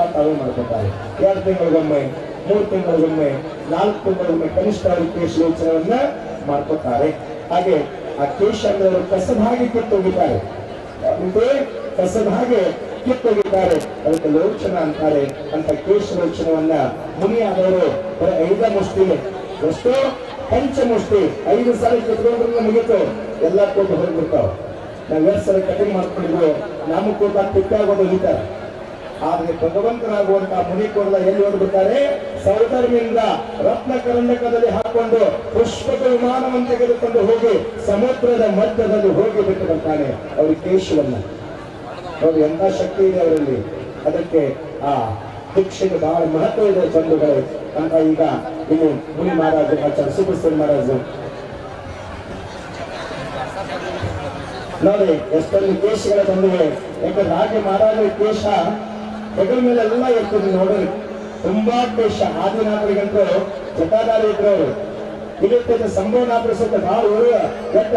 ಸ್ವತಃ ತಾವೇ ಮಾಡ್ಕೊತಾರೆ. ಎರಡು ತಿಂಗಳಿಗೊಮ್ಮೆ, ಮೂರು ತಿಂಗಳಿಗೊಮ್ಮೆ, ನಾಲ್ಕು ತಿಂಗಳಿಗೊಮ್ಮೆ ಕನಿಷ್ಠ ಕೇಶ ಕೇಶಲೋಚನವನ್ನ ಮಾಡ್ಕೊತಾರೆ. ಹಾಗೆ ಆ ಕೇಶ ಅಂದ್ರೆ ಅವರು ಕಸದ ಕಿತ್ತೋಗಿದ್ದಾರೆ ಕಸದ ಹಾಗೆ ಕಿತ್ತೋಗಿದ್ದಾರೆ. ಅದಕ್ಕೆ ಲೋಚನ ಅಂತಾರೆ ಅಂತ ಕೇಶ ಲೋಚನವನ್ನ ಮುನಿಯಾದವರು ಐದ ಮುಷ್ಟಿಗೆ ಎಷ್ಟೋ ಪಂಚಮುಷ್ಟಿ ಐದು ಸಾಲ ಕಿತ್ಕೊಂಡ್ರೆ ಮುಗಿತು ಎಲ್ಲ ಕೊಟ್ಟು ಹೊರಬಿಡ್ತಾವ ನಾವ್ ಎರಡು ಸಲ ಕಟಿಂಗ್ ಮಾಡ್ಕೊಂಡಿದ್ರು ನಾಮಕೋಟ ಪಿಕ್ಕಾಗೋದು ಹಿಡಿತಾರೆ ಆದ್ರೆ ಮುನಿ ಕೂಡಲ ಎಲ್ಲಿ ಹೊರಬಿಡ್ತಾರೆ ಸೌಧರ್ಮಿಯಿಂದ ರತ್ನ ಕರಂಡಕದಲ್ಲಿ ಹಾಕೊಂಡು ಪುಷ್ಪದ ವಿಮಾನವನ್ನು ತೆಗೆದುಕೊಂಡು ಹೋಗಿ ಸಮುದ್ರದ ಮಧ್ಯದಲ್ಲಿ ಹೋಗಿ ಬಿಟ್ಟು ಬರ್ತಾನೆ ಅವರು ಕೇಶವನ್ನ. ನೋಡಿ ಎಂತ ಶಕ್ತಿ ಇದೆ ಅವರಲ್ಲಿ. ಅದಕ್ಕೆ ಆ ದೀಕ್ಷೆಗೆ ಬಹಳ ಮಹತ್ವ ಇದೆ ಚಂದುಗಳೇ ಅಂತ ಈಗ ಇನ್ನು ಮುನಿ ಮಹಾರಾಜ ಆಚಾರ್ಯ ಸುಬ್ರಹ್ಮಣ್ಯ ಮಹಾರಾಜ ನೋಡಿ, ಎಷ್ಟೊಂದು ಕೇಶಗಳ ತಂದಿವೆ ಯಾಕಂದ್ರೆ ರಾಜ ಮಹಾರಾಜ ಕೇಶ ಹೆಗಲ ಮೇಲೆ ಎಲ್ಲ ಇರ್ತದೆ ನೋಡ್ರಿ ತುಂಬಾ ಕೇಶ ಆದಿನಾಥರಿಗಂತೂ ಜಟಾಧಾರಿ ಇದ್ರು ಅವರು. ಇದಕ್ಕೆ ಸಂಭವನಾಥರ ಸುತ್ತ ಬಹಳ ಉಳಿಯ ಎತ್ತ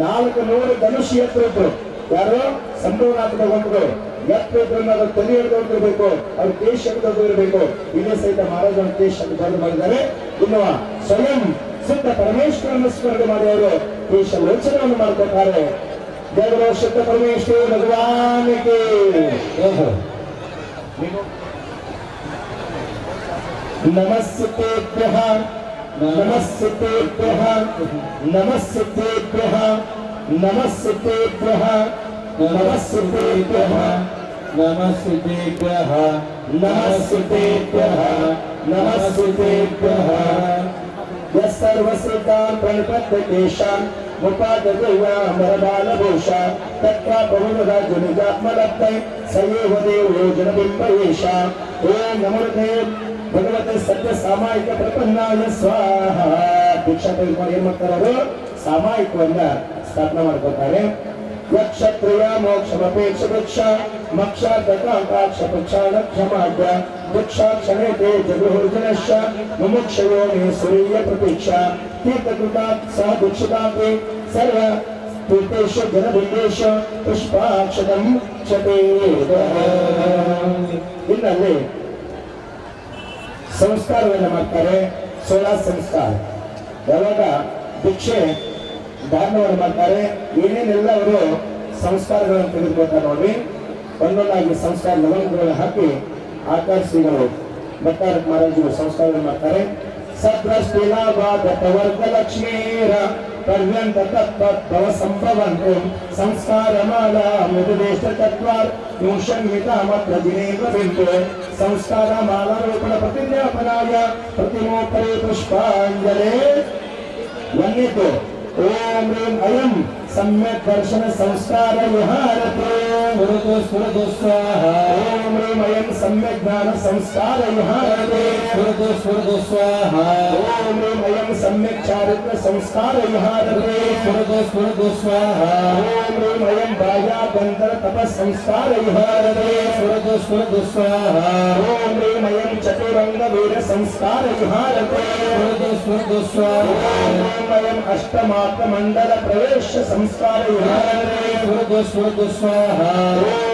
ನಾಲ್ಕು ನೂರು ಧನುಷಿ ಎತ್ತರ ಇದ್ರು. ಯಾರು? ಸಂಭವನಾಥ ಭಗವಂತರು ಎತ್ತರ ಇದ್ರು ಅದು ತಲೆ ಹಿಡಿದೋಗಿರ್ಬೇಕು ಅವ್ರ ಕೇಶ ಇರಬೇಕು ಇದೇ ಸಹಿತ ಮಹಾರಾಜನ ಕೇಶ ಬಂದು ಮಾಡಿದ್ದಾರೆ. ಇನ್ನು ಸ್ವಯಂ ಸಿದ್ಧ ಪರಮೇಶ್ವರನ ಸ್ಮರಣೆ ಮಾಡಿ ಅವರು ಕೇಶ ಲೋಚನವನ್ನು ಮಾಡ್ಕೊತಾರೆ ದೇವರ ಶುದ್ಧ ಪರಮೇಶ್ವರ ಭಗವಾನಿಗೆ. नमस्ते नमस्ते नमस्ते नमस्तेभ्यः नमस्ते नमस्तेभ्यः नमस्ते नमस्तेभ्यः। यः सर्वसृता प्रणपद्य तेषाम् ಮುಪಾದಗುವಾಮರಬಾಲಭೂಷ ತತ್ವಾ ಬಹುರಾಜನಿಜಾತ್ಮಲಬ್ಧೈ ಸಯೇವ ದೇವ ಯೋಜನ ಬಿಂಬಯೇಷ ಓಂ ನಮೋ ದೇವ್ ಭಗವತ ಸತ್ಯ ಸಾಮಾಯಿಕ ಪ್ರಪನ್ನಾಯ ಸ್ವಾಹ ದೀಕ್ಷಾ ತೆಗೆದುಕೊಂಡು ಏನ್ ಮಾಡ್ತಾರೆ ಅವರು ಸಾಮಾಯಿಕವನ್ನ ಸ್ಥಾಪನೆ ಮಾಡ್ಕೊತಾರೆ ಯಕ್ಷತ್ರಿಯ ಮೋಕ್ಷಮಪೇಕ್ಷ ವೃಕ್ಷ ಮಕ್ಷ ದಕಾಂಕಾಕ್ಷ ಪಕ್ಷಾಣ ಕ್ಷಮಾಡ್ಯ ವೃಕ್ಷ ಕ್ಷಣೇತೆ ಜಗಹುರ್ಜನಶ್ಚ ಮುಮುಕ್ಷಯೋ ಮೇ ಸುರೀಯ ಪ್ರತೀಕ್ಷ ತೀರ್ಥಕೃತ ಸಹ ದೀಕ್ಷಿತಾಪಿ ಸರ್ವ ತೀರ್ಥೇಶು ಜನಬಿಂದೇಶು ಪುಷ್ಪಾಕ್ಷತಂ ಕ್ಷತೇದ ಇನ್ನಲ್ಲಿ ಸಂಸ್ಕಾರವನ್ನು ಮಾಡ್ತಾರೆ ಸೋಲಾ ಸಂಸ್ಕಾರ. ಯಾವಾಗ ಭಿಕ್ಷೆ ದಾನವನ್ನು ಮಾಡ್ತಾರೆ, ಏನೇನೆಲ್ಲ ಅವರು ಸಂಸ್ಕಾರಗಳನ್ನು ತೆಗೆದುಕೊಳ್ತಾರೆ ನೋಡಿ. ಒಂದೊಂದಾಗಿ ಸಂಸ್ಕಾರ ಲವಂಗಗಳನ್ನು ಹಾಕಿ ಆಕರ್ಷಿಗಳು ಭಟ್ಟಾರ ಮಹಾರಾಜರು ಸಂಸ್ಕಾರವನ್ನು ಮಾಡ್ತಾರೆ. ಸದ್ರಷ್ಟೀಲಾಭಾಗವರ್ಗ ಲಕ್ಷ್ಮೀರ. पर्यन्ततत्तद्भवसम्भवन्तुम् संस्कारमालामुपदेष्टचत्वार्विंशन्मितामत्र दिनेन्द्रबिन्दु संस्कार प्रतिमोपरे पुष्पाञ्जले वन्यतो ॐ ह्रीं अयम् सम्यक् दर्शनसंस्कारविहारतो गुरुतो स्फुरतु स्वाहा सम्यग्ज्ञान संस्कारः स्फुरतु स्फुरतु स्वाहा ॐ अयं सम्यक् चारित्र संस्कारः स्फुरतु स्फुरतु स्वाहा ॐ अयं बाह्याभ्यन्तर तपः संस्कारः स्फुरतु स्फुरतु स्वाहा ॐ अयं चतुरङ्गवीर संस्कारः स्फुरतु स्फुरतु स्वाहा ॐ अयं अष्टमात्रमण्डल प्रवेश संस्कारः स्फुरतु स्फुरतु स्वाहा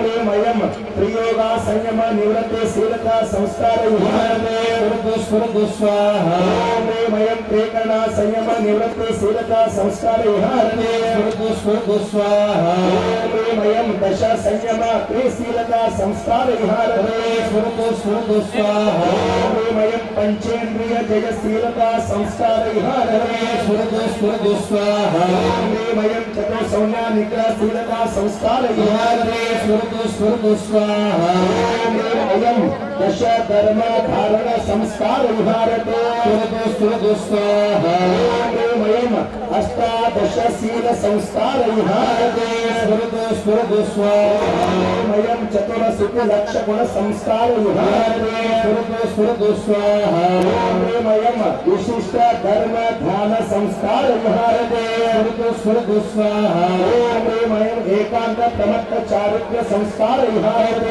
ॐ वयम् प्रियोगा संयम निवृत्ते शीलता संस्कार ॐ रे वयम् प्रेकरणा संयम निवृत्ते शीलता संस्कार ॐ रे वयम् दश संयम प्रेशीलता संस्कार ॐ रे वयम् पञ्चेन्द्रिय जयशीलता संस्कार ॐ रे वयम् चतुः संज्ञा निग्रहशीलता संस्कार कुर्मु दश धर्म धारण संस्कार उदारतो कुर्मु स्वाहा अष्टा दशशील संस्कारयुहारयं चतुर सुखलक्ष गुण संस्कारयुहारयं विशिष्ट धर्म ध्यान संस्कार संस्कारयुहारयं एकांत प्रमत्त चारुक्य संस्कारयुहारयं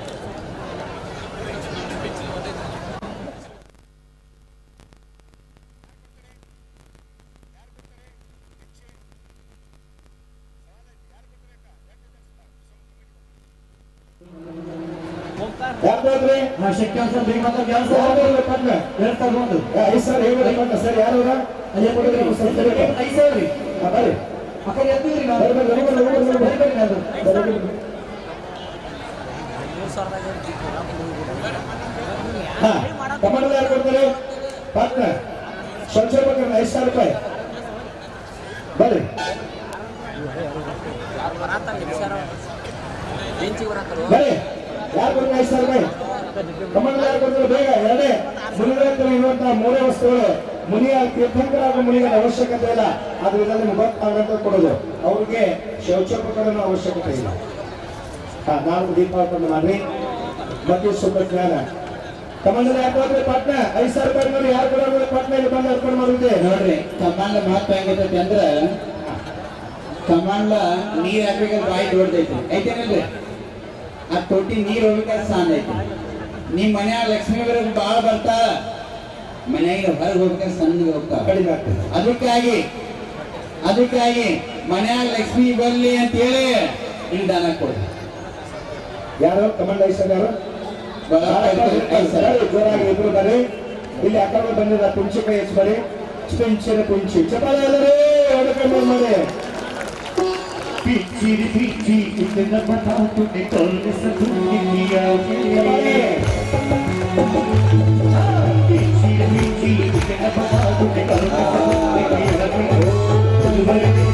ಪಿ- ಏ, ಮಾಡೋದಿಲ್ಲ, ಮಾಡೋದಿಲ್ಲ. ಯಾರು ನಾ ಶಕ್ತಿ ಅನ್ಸಲ್ ಬೇಗ ಮಾತ್ರ? ಹೇಳ್ತಾ ಬಂದು ಐದು ಸಾವಿರ ಹೇಳ್ಬಿಡಿ ಪಟ್ನ. ಸರ್ ಯಾರು ಹೇಳಿ. ಐದು ಸಾವಿರ ರೀ. ಬರ್ರಿ. ಯಾರು ಕೊಡ್ತಾರೆ? ಸ್ವಲ್ಪ ಐದು ಸಾವಿರ ರೂಪಾಯಿ. ಬರ್ರಿ. ಬರ್ರಿ. ಯಾರು ರೂಪಾಯಿ? ಕಮಾಂಡರ್ ಯಾರು ಕೊಡ್ತಾರೆ ಬೇಗ? ಎರಡೇ. ಮುನಿಗಳ ಹತ್ರ ಇರುವಂತಹ ಮೂರೇ ವಸ್ತುಗಳು. ಮುನಿಯ ತೀರ್ಥಂಕರ ಹಾಗೂ ಮುನಿಗಳ ಅವಶ್ಯಕತೆ ಇಲ್ಲ. ಆದ್ರೆ ಇದರಲ್ಲಿ ಮುಖಾಂತರ ಕೊಡೋದು. ಅವ್ರಿಗೆ ಶೌಚೋಪಕರಣ ಅವಶ್ಯಕತೆ ಇಲ್ಲ. ನಾಲ್ಕು ದೀಪಾವಳಿ ಮಾಡಿ ಮತ್ತೆ ಸುಖ ಜ್ಞಾನ ಕಮಾಂಡರ್ ಯಾರು ಕೊಡ್ತಾರೆ ಪಟ್ನ? ಐದು ಸಾವಿರ ರೂಪಾಯಿ ಯಾರು ಕೊಡೋದು ಪಟ್ನ ಬಂದು ಅರ್ಪಣೆ ಮಾಡಿದ್ದೆ ನೋಡ್ರಿ ಕಮಾಂಡ ಮಹತ್ವ ಹೆಂಗೈತಿ ಅಂದ್ರ ಕಮಾಂಡ ನೀರ್ ಹಾಕ್ಬೇಕಾದ್ರೆ ಬಾಯಿ ದೊಡ್ಡದೈತಿ. ಐತೇನಿಲ್ರಿ ಆ ತೊಟ್ಟಿ ನೀರ್ ಹೋಗ್ಬೇಕಾದ್ರೆ ಸಾಂದ್ ಐತಿ. ನಿಮ್ ಮನ್ಯಾಗ ಲಕ್ಷ್ಮೀ ಬರೋದು ಬಾಳ ಬರ್ತಾಳ ಮನೆಯಾಗ ಹೊರಗೆ ಹೋಗ್ಬೇಕಾದ್ರೆ ಸಣ್ಣ ಹೋಗ್ತಾ ಕಡಿಮೆ ಆಗ್ತದೆ. ಅದಕ್ಕಾಗಿ ಅದಕ್ಕಾಗಿ ಮನ್ಯಾಗ ಲಕ್ಷ್ಮಿ ಬರ್ಲಿ ಅಂತ ಹೇಳಿ ನಿಮ್ ದಾನ ಕೊಡ್ರಿ ಯಾರು? ಕಮಾಂಡ್ ಐಸರ್ ಯಾರು? ಜೋರಾಗಿ ಇಬ್ರು ಬರ್ರಿ. ಇಲ್ಲಿ ಅಕ್ಕ ಬಂದಿರ ಕೈ ಹೆಚ್ಚು ಬರ್ರಿ ಕುಂಚಿ. ಪುಂಚಿ ಚಪಾಲ ಎಲ್ಲರೂ! Tiri tiri, itna bata tune tolne se tune kya hai? Tiri tiri, itna bata tune tolne se tune kya hai?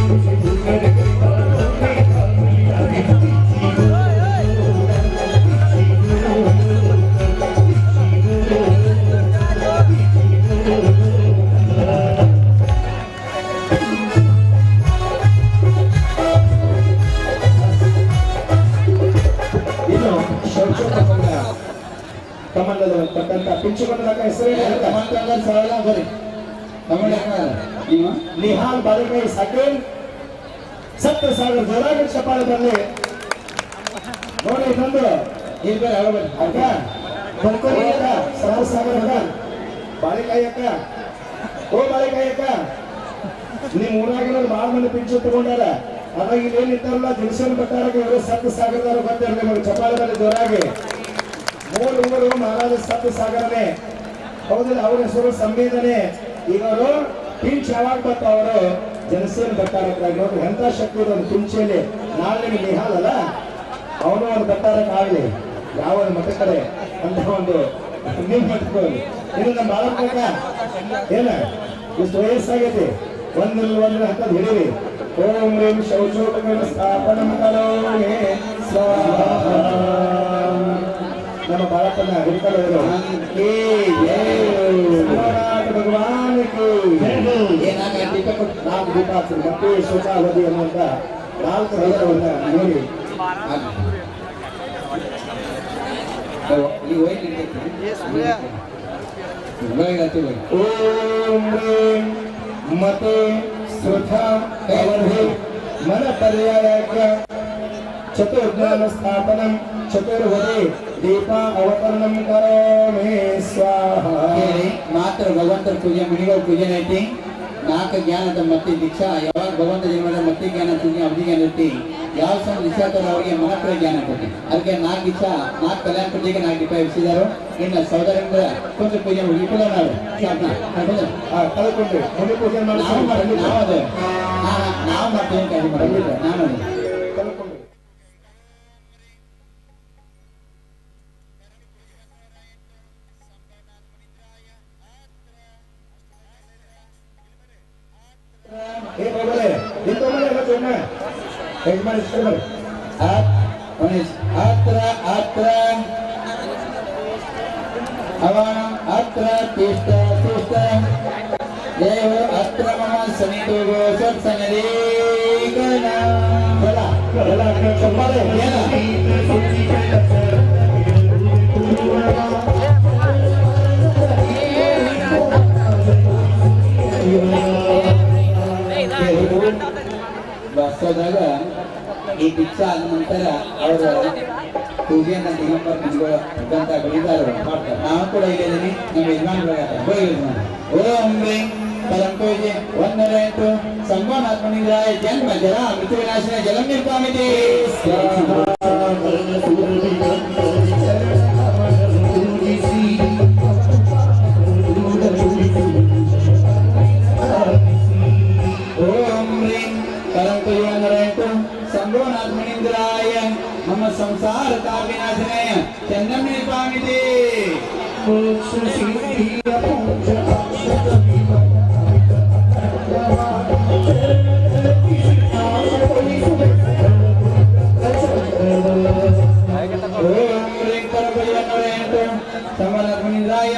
ಕಮಂಡದ ಪಿಂಚು ಪಿಂಚುಕೊಂಡ ಹೆಸರೇನು ಕಮಂಡಲ ಸರಳ ಬರಿ. ಕಮಂಡಲ ನಿಹಾಲ್ ಬಾಲಿಕಾಯಿ ಸೆಕೆಂಡ್ ಸಪ್ತ ಸಾವಿರ ಜೋರಾಗಿ ಬರಲಿ. ನೋಡಿ ತಂದು ಇಲ್ಲಿ ಬರಿ ಅಕ್ಕ ಸಾವಿರ ಸಾವಿರ ಅಕ್ಕ. ಬಾಳಿಕಾಯಿ ಅಕ್ಕ. ಓ ಬಾಳೆಕಾಯಿ ಅಕ್ಕ. ನಿಮ್ ಊರಾಗಿನ ಭಾಳ ಮಂದಿ ಪಿಂಚು ತಗೊಂಡಾರ. ಅದಾಗ ಇಲ್ಲಿ ದಿನಸನ್ ಬಟ್ಟಾರ ಇವರು ಸತ್ತು ಸಾಗರದವ್ರು ಬರಲಿ ಜೋರಾಗಿ. ಮೂರು ಊರು ಮಹಾರಾಜ ಸತ್ಯ ಸಾಗರನೇ ಹೌದಿಲ್ಲ ಅವ್ರ ಹೆಸರು ಸಂವೇದನೆ. ಅವರು ಪಿಂಚ್ ಯಾವಾಗ ಬರ್ತಾವ ಅವರು ಜನಸೇನ ಬಟ್ಟಾರಕ್ಕಾಗಿ ನೋಡಿ ಎಂತ ಶಕ್ತಿ ಒಂದು ಪಿಂಚಲ್ಲಿ ನಾಳೆ ಹೇಳಲ್ಲ ನಿಹಾಲ್ ಅಲ್ಲ? ಅವನು ಒಂದು ಬಟ್ಟಾರಕ್ಕಾಗಲಿ ಯಾವ ಒಂದು ಮಠ ಕಡೆ ಅಂತ ಒಂದು ನೀವು ಮಟ್ಕೊಳ್ಳಿ ಇದು ನಮ್ಮ ಬಾಲಕ ಏನ? ಇಷ್ಟು ವಯಸ್ಸಾಗೈತಿ ಒಂದಿಲ್ಲ ಒಂದಿನ ಹತ್ತದ ಹಿಡೀರಿ ಓಂ ರೀಂ ಶೌಚೋಪಕರಣ ಸ್ಥಾಪನ ಕರೋಮಿ ಸ್ವಾಹ. ನಮ್ಮ ಬಾಳಪ್ಪನ ಹಿಡ್ಕೊಳ್ಳೋರು ಭಗವಾನ್ ಏನಾಗ ದೀಪ ಕೊಟ್ಟು ನಾಲ್ಕು ದೀಪ ಹಚ್ಚಿರಿ ಮತ್ತೆ ಶೋಕಾವಧಿ ಅನ್ನುವಂತ ನಾಲ್ಕು ಹೃದಯವನ್ನ ನೋಡಿ. ಈಗ ಹೋಯ್ತು ಹೋಗಿ ಓಂ ರೀಂ ಮತೆ ಶ್ರುತ ಅವಧಿ ಮನ ಪರ್ಯಾಯಕ ಚತುರ್ಜ್ಞಾನ ಸ್ಥಾಪನಂ ಚತುರ್ವದಿ ದೀಪ ಅವತರಣಂ ಕರೋಮಿ ಸ್ವಾಹ ಹೇಳಿ ಮಾತ್ರ ಭಗವಂತರ ಪೂಜೆ ಮುನಿಗಳ ಪೂಜೆ ಐತಿ ನಾಲ್ಕು ಜ್ಞಾನದ ಮತ್ತೆ ದೀಕ್ಷಾ ಯಾವಾಗ ಭಗವಂತ ಜನ್ಮದ ಮತ್ತೆ ಜ್ಞಾನ ಪೂಜೆ ಅವಧಿ ಜ್ಞಾನ ಐತಿ ಯಾವ ಸಮ ದೀಕ್ಷಾ ತರ ಅವರಿಗೆ ಮನಪ್ರ ಜ್ಞಾನ ಕೊಟ್ಟಿ ಅದಕ್ಕೆ ನಾಲ್ಕು ದೀಕ್ಷಾ ನಾಲ್ಕು ಕಲ್ಯಾಣ ಪೂಜೆಗೆ ನಾಲ್ಕು ದೀಪ ವಿಸಿದಾರು ಇನ್ನು ಸಹೋದರಿಂದ ಕೊಂಚ ಪೂಜೆ ವಿಫಲ ನಾವು ಕಳ್ಕೊಂಡ್ರಿ. ಮುನಿ ಪೂಜೆ ನಾವು ಮಾಡಿ ಮಾಡ್ತೀವಿ. ನಾವು ಮಾಡ್ತೀವಿ. ನಾನು Incompleto. Incompleto bagaimana? Bagaimana skor? At, manis. Atra, atra. Awang, atra, pista, pista. Dewa, atra, mama, sentuh, gosok, sanadi, kena. Bela, bela, kembali. ಹೋದಾಗ ಈ ಭಿಕ್ಷಾ ಆದ ನಂತರ ಅವರ ಪೂಜೆಯನ್ನು ದಿಗಂಬರ್ ನಿಂತ್ಕೊಳ್ಳೋಕ್ಕಂತ ಬೆಳಿತಾರು ನಾವು ಕೂಡ ಇದ್ದೀನಿ ನಮ್ಮ ಯಜಮಾನ್ ಬರತ್ತ ಓಂ ವೆಂಗ್ ಪರಂಪೂಜೆ ಒಂದರಾಯ್ತು ಸಂಗಮ ಆತ್ಮನಿಂದಾಯ ಜನ್ಮ ಜಲ ಮೃತ್ಯುವಿನಾಶನ ಜಲಂ ನಿರ್ಪಾಮಿತಿ ಪರಂ ಪೂಜೆ ಒಂದರಾಯ್ತು ಸಂಗಮಾತ್ಮನಿಂದಾಯ ಮಮ ಸಂಸಾರ ತಾಪಿನಾಶನಾಯ ಚಂದಂ ನಿರ್ಪಾಮಿತಿ ಓಂ ರೀಂ ಪರಂ ಪೂಜೆ ಒಂದರಾಯ್ತು ಸಮನಾತ್ಮನಿಂದಾಯ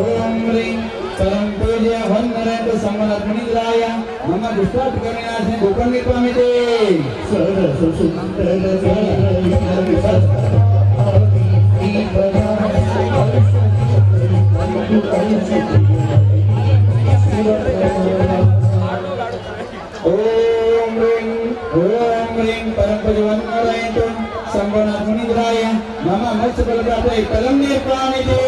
ಓಂ ರೀಂ ಪರಂ ಪೂಜ್ಯ ವನ್ನರಡು ಬಲಪ್ರಾಪ್ತ ಕಲಂ ನಿರ್ಪಾಮಿದೇ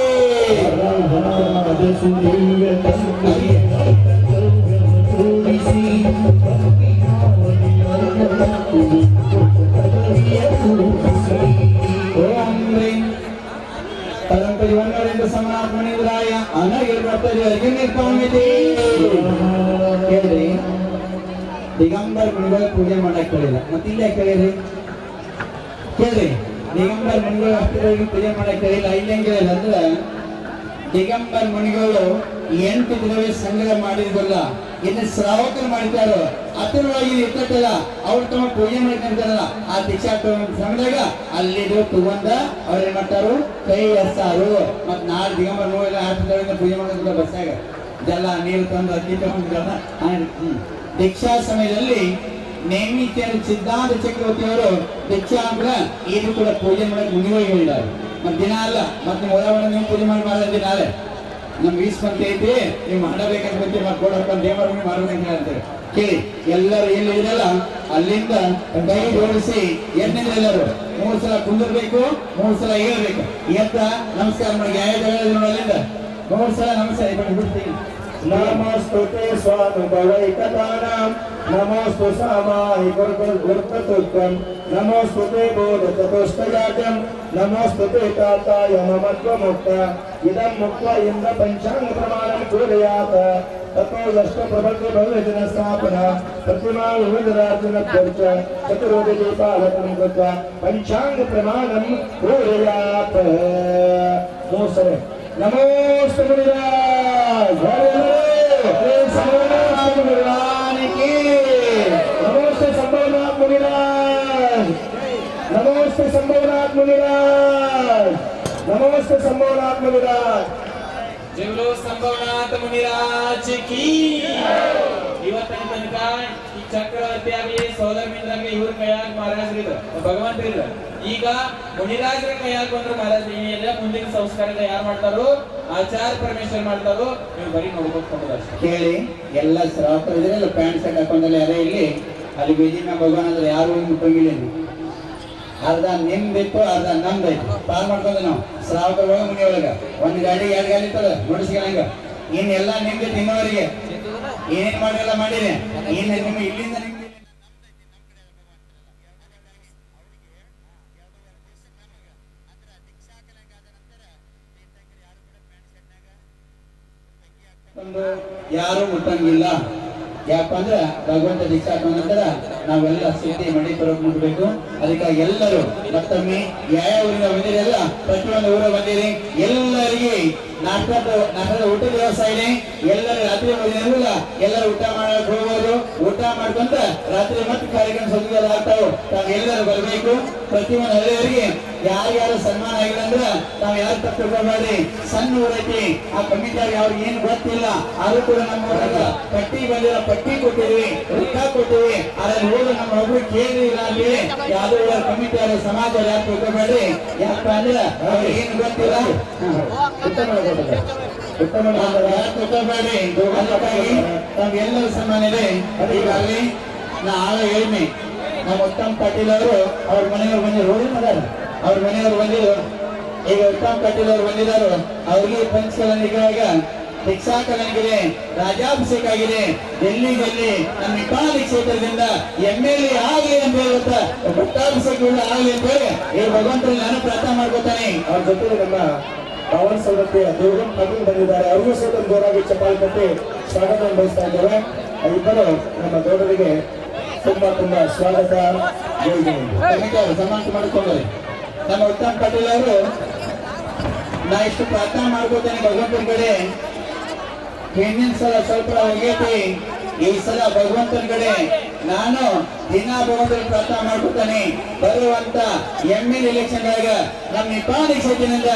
ಓಂ ರೀಂ ಪರಂ ಪೂಜ್ಯ ವನ್ನರಡು ಸಂಗೋನಾಥ ಮುನಿಂದ್ರಾಯ ಅನಗಿರ ಭಕ್ತರಿಗೆ ಅರ್ಘ್ಯ ನಿರ್ಪಾಮಿದೇ ಕೇಳ್ರಿ ದಿಗಂಬರ್ ಮುನಿಗಳು ಪೂಜೆ ಮಾಡಕ್ ಕೇಳಿಲ್ಲ ಮತ್ತೆ ಇಲ್ಲೇ ಕೇಳಿರಿ ಕೇಳ್ರಿ ದಿಗಂಬರ್ ಮುನಿಗಳು ಅಷ್ಟರಿಗೆ ಪೂಜೆ ಮಾಡಕ್ಕೆ ಇಲ್ಲ ಇಲ್ಲಿ ಹೆಂಗ್ ಅಂದ್ರೆ ದಿಗಂಬರ್ ಮುನಿಗಳು ಎಂಟು ದಿನವೇ ಸಂಗ್ರಹ ಮಾಡಿದ್ರಲ್ಲ ಇನ್ನು ಶ್ರಾವಕರು ಮಾಡಿದ್ದಾರೋ? ಅದರೊಳಗೆ ಇರ್ತಲ್ಲ ಅವ್ರು ತಮ್ಮ ಪೂಜೆ ಮಾಡ್ಕೊಂತಾರಲ್ಲ ಆ ದೀಕ್ಷಾ ಸಮಯದಾಗ ಅಲ್ಲಿದು ತಗೊಂಡ ಅವ್ರ ಏನ್ ಮಾಡ್ತಾರು? ಕೈ ಎರ್ಸಾರು. ಮತ್ ನಾಳೆ ದಿಗಂಬರ್ ಮೂವೆಲ್ಲ ಆಟದೊಳಗೆ ಪೂಜೆ ಮಾಡೋದಿಲ್ಲ ಬಸ್ಸಾಗ ಇದೆಲ್ಲ ನೀರು ತಂದು ಅಕ್ಕಿ ತಗೊಂಡಿರಲ್ಲ ಹ್ಮ್ ದೀಕ್ಷಾ ಸಮಯದಲ್ಲಿ ನೇಮಿತಿಯನ್ನು ಸಿದ್ಧಾಂತ ಚಕ್ರವರ್ತಿಯವರು ಹೆಚ್ಚಾಗ ಏನು ಕೂಡ ಪೂಜೆ ಮಾಡೋಕೆ ಮುನಿಗಳು ಹೇಳಿದ್ದಾರೆ. ಮತ್ತೆ ದಿನ ಅಲ್ಲ ಮತ್ತೆ ಮೊದಲ ನೀವು ಪೂಜೆ ಮಾಡಿ ಮಾಡಿದ್ರೆ ನಾಳೆ. ನಮ್ಗೆ ಈಸ್ಕೊಂತ ಐತಿ, ನೀವು ಮಾಡಬೇಕಂತ ಬಂತಿ ಮತ್ತೆ ಕೊಡಪ್ಪ ದೇವರ ಮನೆ ಮಾಡ್ಬೇಕು ಹೇಳ್ತಾರೆ ಕೇಳಿ, ಎಲ್ಲರೂ ಎಲ್ಲಿ ಇರಲ್ಲ ಅಲ್ಲಿಂದ ಕೈ ಜೋಡಿಸಿ ಎಣ್ಣೆ ಎಲ್ಲರೂ? ಮೂರು ಸಲ ಕುಂದಿರ್ಬೇಕು, ಮೂರು ಸಲ ಏಳ್ಬೇಕು. ಎತ್ತ ನಮಸ್ಕಾರ ಮಾಡಿ ಯಾವ ಅಲ್ಲಿಂದ? ಮೂರ್ ಸಲ ನಮಸ್ಕಾರ ಬಿಡ್ತೀನಿ. नमस्तुते स्वानुभवैकतानां नमोऽस्तु सामाहिकवृत्ततुल्यं नमोऽस्तुते बोधचतुष्टजातं नमोऽस्तुते ताताय मम त्वमुक्त इदं मुक्त्वा इन्द्रपञ्चाङ्गप्रमाणं पूरयात् ततो यष्टप्रभृति भवजनस्थापन प्रतिमा विविधराजनध्वर्च चतुर्वेदीपालकं कृत्वा पञ्चाङ्गप्रमाणं पूरयात् नमोस्तरे नमोस्तु मुनिराज मुनिराज नमोस्तु संभवनाथ मुनिराज ಜಗಲೋ ಸಂಭವನಾಥ ಮುನಿರಾಜ್ ಕೀ ಇವತ್ತಿನ ತನಕ ಈ ಚಕ್ರವರ್ತಿ ಆಗ್ಲಿ ಸೋದರಮಿಂದ್ರಾಗ್ಲಿ ಇವ್ರ ಕೈಯಾಗ ಮಹಾರಾಜರಿದ್ರು ಭಗವಂತರಿದ್ರು ಈಗ ಮುನಿರಾಜರ ಕೈಯಾಗ ಬಂದ್ರು ಮಹಾರಾಜ ಎಲ್ಲ ಮುಂದಿನ ಸಂಸ್ಕಾರ ಯಾರು ಮಾಡ್ತಾರೋ ಆಚಾರ ಪರಮೇಶ್ವರ್ ಮಾಡ್ತಾರೋ ನೀವು ಬರೀ ನೋಡ್ಕೊಂಡು ಅಷ್ಟೇ ಕೇಳಿ ಎಲ್ಲ ಶ್ರಾವಕರು ಇದ್ರೆ ಪ್ಯಾಂಟ್ ಶರ್ಟ್ ಹಾಕೊಂಡಲ್ಲ ಯಾರೇ ಇಲ್ಲಿ ಅಲ್ಲಿ ಬೀದಿನ ಭಗವಾನ್ ಅಂದ್ರೆ ಯಾರು ಮುಟ್ಟಂಗಿಲ್ಲ ಇಲ್ಲಿ. ಅರ್ಧ ನಿಮ್ದಿತ್ತು ಅರ್ಧ ನಮ್ದೈತು ಪಾರ್ ಮಾಡ್ಕೊಂಡ್ ನಾವು. ಶ್ರಾವಕರು ಮನೆ ಒಳಗ. ಒಂದ್ ಗಾಡಿ, ಎರಡ್ ಗಾಡಿ ಇರ್ತದ. ಎಲ್ಲಾ ಇನ್ನೆಲ್ಲ ನಿಮ್ಗೆ ನಿಮ್ಮವರಿಗೆ. ಏನೇನ್ ಮಾಡಿಲ್ಲ ಮಾಡಿರಿ. ಏನ್ ನಿಮ್ಮ ಇಲ್ಲಿಂದ ಯಾರು ಮುಟ್ಟಂಗಿಲ್ಲ. ಯಾಕಂದ್ರ ಭಗವಂತ ದೀಕ್ಷಾ ಹಾಕೊಂಡ ನಂತರ ನಾವೆಲ್ಲ ಸಿದ್ಧಿ ಮಣಿಪುರಕ್ಕೆ ಮುಟ್ಬೇಕು. ಅದಕ್ಕಾಗಿ ಎಲ್ಲರೂ ಮತ್ತೊಮ್ಮೆ ಯಾವ ಊರಿನ ಬಂದಿರಲ್ಲ ಪ್ರತಿಯೊಂದು ಊರ ಬಂದಿರಿ. ಎಲ್ಲರಿಗೆ ನಾಟಕದ ನಾಟಕದ ಊಟದ ವ್ಯವಸ್ಥೆ ಇದೆ. ಎಲ್ಲರೂ ರಾತ್ರಿ ಬಂದಿರಲ್ಲ ಎಲ್ಲರೂ ಊಟ ಮಾಡಕ್ ಹೋಗ್ಬೋದು. ಊಟ ಮಾಡ್ಕೊಂತ ರಾತ್ರಿ ಮತ್ತೆ ಕಾರ್ಯಕ್ರಮ ಸಂಗೀತ ಆಗ್ತಾವೆ. ತಾವು ಎಲ್ಲರೂ ಬರಬೇಕು. ಪ್ರತಿಯೊಂದು ಹಳ್ಳಿಯವರಿಗೆ ಯಾರ್ಯಾರು ಸನ್ಮಾನ ಆಗಿಲ್ಲ ಅಂದ್ರೆ ನಾವು ಯಾರು ತಪ್ಪು ತಿಳ್ಕೊಬೇಡ್ರಿ ಸಣ್ಣ ಊರೈತಿ, ಆ ಕಮಿಟಿಯವ್ರಿಗೆ ಅವ್ರಿಗೆ ಏನು ಗೊತ್ತಿಲ್ಲ ಅದು ಕೂಡ ನಮ್ಮ ಊರಾಗ ಪಟ್ಟಿ ಬಂದಿರೋ ಪಟ್ಟಿ ಕೊಟ್ಟಿದ್ವಿ ರೊಕ್ಕ ಕೊಟ್ಟಿವಿ ಅದ್ರಲ್ಲಿ ಹೋಗಿ ನಮ್ಮ ಒಬ್ರು ಕೇಳಿ ಇಲ್ಲ ಅಲ್ಲಿ ಯಾವ್ದೋ ಕಮಿಟಿಯವರು ಸಮಾಜ ಯಾರು ತಿಳ್ಕೊಬೇಡಿ ಯಾಕ ಅಂದ್ರೆ ಅವ್ರಿಗೆ ಏನು ಗೊತ್ತಿಲ್ಲ. ಅದಕ್ಕಾಗಿ ತಾವೆಲ್ಲರೂ ಸನ್ಮಾನ ಇದೆ. ಈಗಾಗಲೇ ನಾ ಆಗ ಹೇಳಿನಿ ನಮ್ಮ ಉತ್ತಮ್ ಪಾಟೀಲ್ ಅವರು ಅವ್ರ ಮನೆಯವ್ರು ಬಂದಿದ್ರು ಹೋಗಿ ಮಾಡ್ಯಾರ ಅವ್ರ ಮನೆಯವ್ರು ಬಂದಿದ್ರು. ಈಗ ಉತ್ತಮ್ ಪಾಟೀಲ್ ಅವರು ಬಂದಿದ್ದಾರೆ. ಅವ್ರಿಗೆ ಪಂಚಕಲನಿಗಾಗ ನನಗಿದೆ ರಾಜಾಭಿಷೇಕ ಆಗಿದೆ ಡೆಲ್ಲಿ ಡೆಲ್ಲಿ ನಮ್ಮ ಇಪಾಲಿ ಕ್ಷೇತ್ರದಿಂದ ಎಂ ಎಲ್ ಎ ಆಗಲಿ ಅಂತ ಹೇಳುತ್ತ ಗುಟ್ಟಾಭಿಷೇಕಗಳು ಆಗಲಿ ಅಂತ ಹೇಳಿ ಈ ಭಗವಂತರಲ್ಲಿ ನಾನು ಪ್ರಾರ್ಥನೆ ಮಾಡ್ಕೊತಾನೆ. ಅವ್ರ ಜೊತೆ ನಮ್ಮ ಪವನ್ ಸೌಲಭ್ಯ ದೇವರು ಪಾಟೀಲ್ ಬಂದಿದ್ದಾರೆ. ಅವ್ರಿಗೂ ಸಹ ಒಂದು ಜೋರಾಗಿ ಚಪ್ಪಾಳೆ ತಟ್ಟಿ ಸ್ವಾಗತ ಬಯಸ್ತಾ ಇದ್ದಾರೆ. ಇಬ್ಬರು ನಮ್ಮ ದೊಡ್ಡರಿಗೆ ತುಂಬಾ ತುಂಬಾ ಸ್ವಾಗತ. ಜೈ ಕಮಿಟಿಯವರು ಸಮಾನ ಮಾಡಿಕೊಂಡ್ರೆ ನಮ್ಮ ಉತ್ತಮ್ ಪಾಟೀಲ್ ಅವರು, ನಾ ಇಷ್ಟು ಪ್ರಾರ್ಥನೆ ಮಾಡ್ಕೋತೇನೆ ಭಗವಂತನ ಕಡೆ. ಹಿಂದಿನ ಸಲ ಸ್ವಲ್ಪ ಹೋಗೈತಿ, ಈ ಸಲ ಭಗವಂತನ ಕಡೆ ನಾನು ದಿನ ಭಗವಂತನ ಪ್ರಾರ್ಥನೆ ಮಾಡ್ಕೋತಾನೆ. ಬರುವಂತ ಎಂ ಎಲ್ ಎಲೆಕ್ಷನ್ ನಮ್ಮ ನಿಪಾಣಿ ಕ್ಷೇತ್ರದಿಂದ